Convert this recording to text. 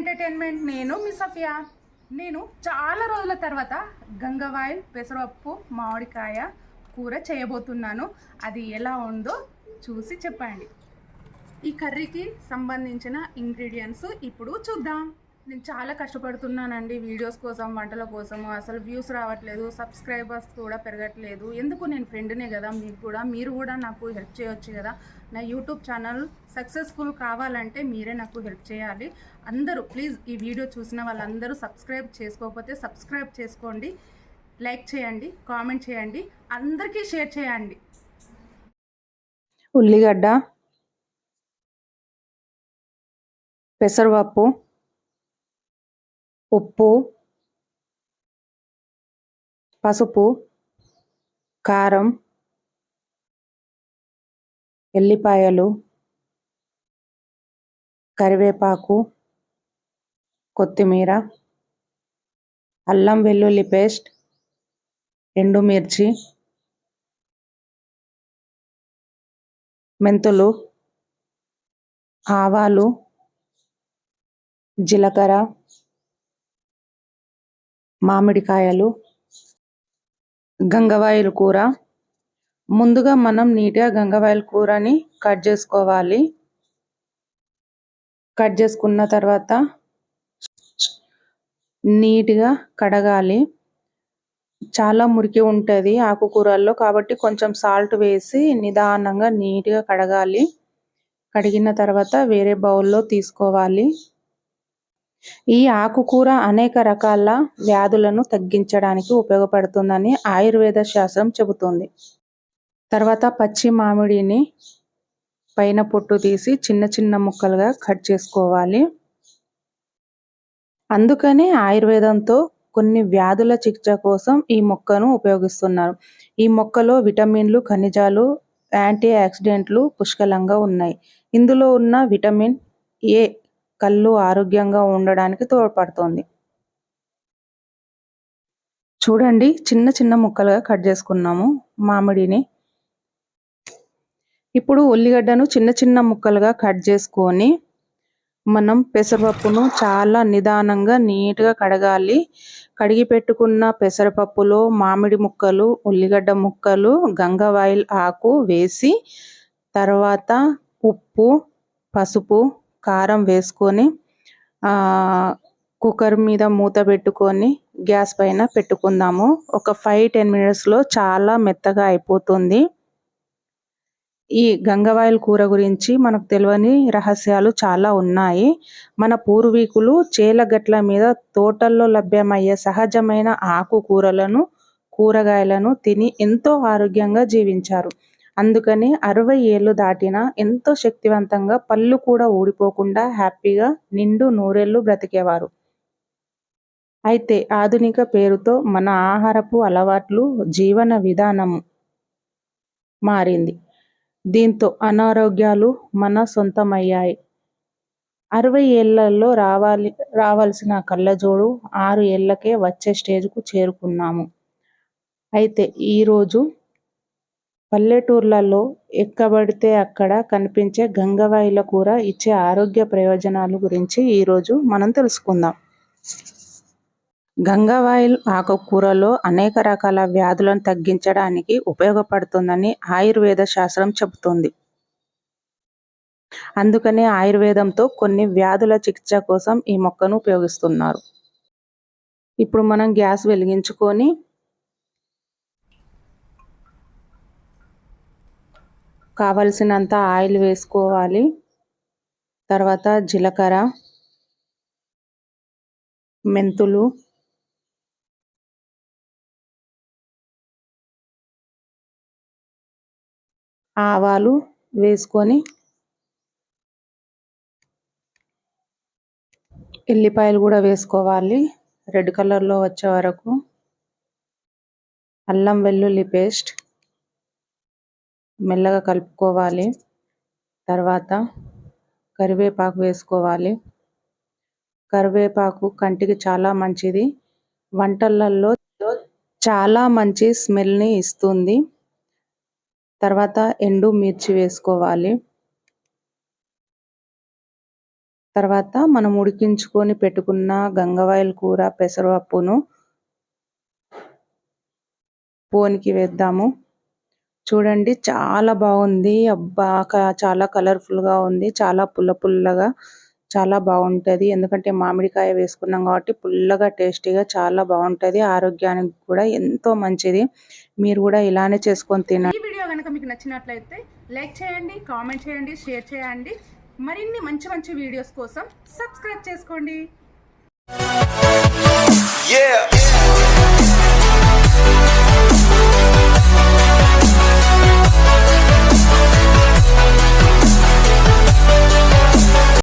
Entertainment నేను మీ సఫియా. నేను చాలా రోజుల తర్వాత గంగవాయిల్ పెసరపప్పు మామిడికాయ కూర చేయబోతున్నాను. అది ఎలా ఉందో చూసి చెప్పండి. ఈ కర్రీకి సంబంధించిన ఇంగ్రీడియంట్స్ ఇప్పుడు చూద్దాం. నేను చాలా కష్టపడుతున్నానండి వీడియోస్ కోసం వంటల కోసం అసలు వ్యూస్ రావట్లేదు సబ్స్క్రైబర్స్ కూడా పెరగట్లేదు. ఎందుకు నేను ఫ్రెండ్నే కదా మీకు కూడా? మీరు కూడా నాకు హెల్ప్ చేయొచ్చు కదా? నా యూట్యూబ్ ఛానల్ సక్సెస్ఫుల్ కావాలంటే మీరే నాకు హెల్ప్ చేయాలి. అందరూ ప్లీజ్ ఈ వీడియో చూసిన వాళ్ళందరూ సబ్స్క్రైబ్ చేసుకోకపోతే సబ్స్క్రైబ్ చేసుకోండి. లైక్ చేయండి కామెంట్ చేయండి. అందరికీ షేర్ చేయండి. ఉల్లిగడ్డ పెసరపప్పు ఉప్పు పసుపు కారం ఎల్లిపాయలు కరివేపాకు కొత్తిమీర అల్లం వెల్లుల్లి పేస్ట్ ఎండుమిర్చి మెంతులు ఆవాలు జీలకర్ర మామిడికాయలు గంగవాయిల కూర. ముందుగా మనం నీట్గా గంగవాయిల కూరని కట్ చేసుకోవాలి. కట్ చేసుకున్న తర్వాత నీట్గా కడగాలి. చాలా మురికి ఉంటుంది ఆకుకూరల్లో కాబట్టి కొంచెం సాల్ట్ వేసి నిదానంగా నీట్గా కడగాలి. కడిగిన తర్వాత వేరే బౌల్లో తీసుకోవాలి. ఈ ఆకుకూర అనేక రకాల వ్యాధులను తగ్గించడానికి ఉపయోగపడుతుందని ఆయుర్వేద శాస్త్రం చెబుతుంది. తర్వాత పచ్చి మామిడిని పైన పొట్టు తీసి చిన్న చిన్న ముక్కలుగా కట్ చేసుకోవాలి. అందుకనే ఆయుర్వేదంతో కొన్ని వ్యాధుల చికిత్స కోసం ఈ మొక్కను ఉపయోగిస్తున్నారు. ఈ మొక్కలో విటమిన్లు ఖనిజాలు యాంటీ ఆక్సిడెంట్లు పుష్కలంగా ఉన్నాయి. ఇందులో ఉన్న విటమిన్ ఏ కళ్ళు ఆరోగ్యంగా ఉండడానికి తోడ్పడుతుంది. చూడండి చిన్న చిన్న ముక్కలుగా కట్ చేసుకున్నాము మామిడిని. ఇప్పుడు ఉల్లిగడ్డను చిన్న చిన్న ముక్కలుగా కట్ చేసుకొని మనం పెసరపప్పును చాలా నిదానంగా నీట్గా కడగాలి. కడిగి పెట్టుకున్న పెసరపప్పులో మామిడి ముక్కలు ఉల్లిగడ్డ ముక్కలు గంగవాయిల్ ఆకు వేసి తర్వాత ఉప్పు పసుపు కారం వేసుకొని కుక్కర్ మీద మూత పెట్టుకొని గ్యాస్ పైన పెట్టుకుందాము. ఒక ఫైవ్ టెన్ మినిట్స్లో చాలా మెత్తగా అయిపోతుంది. ఈ గంగవాయిల్ కూర గురించి మనకు తెలియని రహస్యాలు చాలా ఉన్నాయి. మన పూర్వీకులు చేలగట్ల మీద తోటల్లో లభ్యమయ్యే సహజమైన ఆకుకూరలను కూరగాయలను తిని ఎంతో ఆరోగ్యంగా జీవించారు. అందుకని అరవై ఏళ్ళు దాటినా ఎంతో శక్తివంతంగా పళ్ళు కూడా ఊడిపోకుండా హ్యాపీగా నిండు నూరేళ్ళు బ్రతికేవారు. అయితే ఆధునిక పేరుతో మన ఆహారపు అలవాట్లు జీవన విధానము మారింది. దీంతో అనారోగ్యాలు మన సొంతమయ్యాయి. అరవై ఏళ్ళలో రావాలి రావాల్సిన కళ్ళజోడు ఆరు ఏళ్ళకే వచ్చే స్టేజ్కు చేరుకున్నాము. అయితే ఈరోజు పల్లెటూర్లలో ఎక్కబడితే అక్కడ కనిపించే గంగవాయిల కూర ఇచ్చే ఆరోగ్య ప్రయోజనాల గురించి ఈరోజు మనం తెలుసుకుందాం. గంగవాయిల్ ఆకుకూరలో అనేక రకాల వ్యాధులను తగ్గించడానికి ఉపయోగపడుతుందని ఆయుర్వేద శాస్త్రం చెబుతుంది. అందుకనే ఆయుర్వేదంతో కొన్ని వ్యాధుల చికిత్స కోసం ఈ మొక్కను ఉపయోగిస్తున్నారు. ఇప్పుడు మనం గ్యాస్ వెలిగించుకొని కావలసినంత ఆయిల్ వేసుకోవాలి. తర్వాత జీలకర్ర మెంతులు ఆవాలు వేసుకొని ఎల్లిపాయలు కూడా వేసుకోవాలి. రెడ్ కలర్లో వచ్చే వరకు అల్లం వెల్లుల్లి పేస్ట్ మెల్లగా కలుపుకోవాలి. తర్వాత కరివేపాకు వేసుకోవాలి. కరివేపాకు కంటికి చాలా మంచిది. వంటలలో చాలా మంచి స్మెల్ని ఇస్తుంది. తర్వాత ఎండు మిర్చి వేసుకోవాలి. తర్వాత మనం ఉడికించుకొని పెట్టుకున్న గంగవాయల కూర పెసరపప్పును పోనికి వేద్దాము. చూడండి చాలా బాగుంది. అబ్బా చాలా కలర్ఫుల్గా ఉంది. చాలా పుల్ల పుల్లగా చాలా బాగుంటది. ఎందుకంటే మామిడికాయ వేసుకున్నాం కాబట్టి పుల్లగా టేస్టీగా చాలా బాగుంటది. ఆరోగ్యానికి కూడా ఎంతో మంచిది. మీరు కూడా ఇలానే చేసుకొని తినండి. ఈ వీడియో కనుక మీకు నచ్చినట్లయితే లైక్ చేయండి కామెంట్ చేయండి షేర్ చేయండి. మరిన్ని మంచి మంచి వీడియోస్ కోసం సబ్స్క్రైబ్ చేసుకోండి. Yeah.